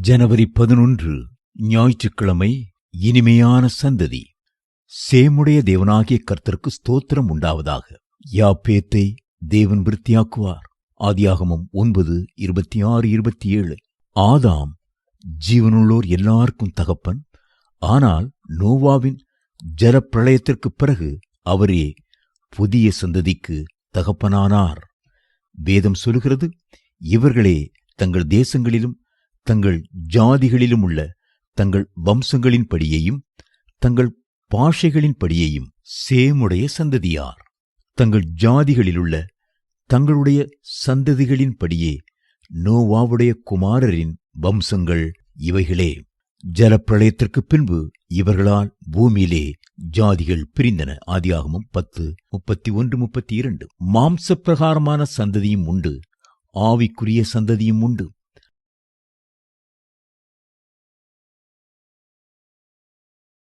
ஜனவரி பதினொன்று ஞாயிற்றுக்கிழமை இனிமையான சந்ததி. சேமுடைய தேவனாகிய கர்த்தருக்கு ஸ்தோத்திரம் உண்டாவதாக. யாப்பேத்தை தேவன் விருத்தியாக்குவார். ஆதியாகமம் ஒன்பது இருபத்தி ஆறு இருபத்தி ஏழு ஆதாம் ஜீவனுள்ளோர் எல்லாருக்கும் தகப்பன். ஆனால் நோவாவின் ஜலப்பிரளயத்திற்குப் பிறகு அவரே புதிய சந்ததிக்கு தகப்பனானார். வேதம் சொல்கிறது இவர்களே தங்கள் தேசங்களிலும் தங்கள் ஜாதிகளிலும் உள்ள தங்கள் வம்சங்களின் படியையும் தங்கள் பாஷைகளின் படியையும் சேமுடைய சந்ததியார். தங்கள் ஜாதிகளிலுள்ள தங்களுடைய சந்ததிகளின் படியே நோவாவுடைய குமாரரின் வம்சங்கள் இவைகளே. ஜலப்பிரளயத்திற்குப் பின்பு இவர்களால் பூமியிலே ஜாதிகள் பிரிந்தன. ஆதியாகமம் பத்து முப்பத்தி ஒன்று முப்பத்தி இரண்டு மாம்ச பிரகாரமான சந்ததியும் உண்டு. ஆவிக்குரிய சந்ததியும் உண்டு.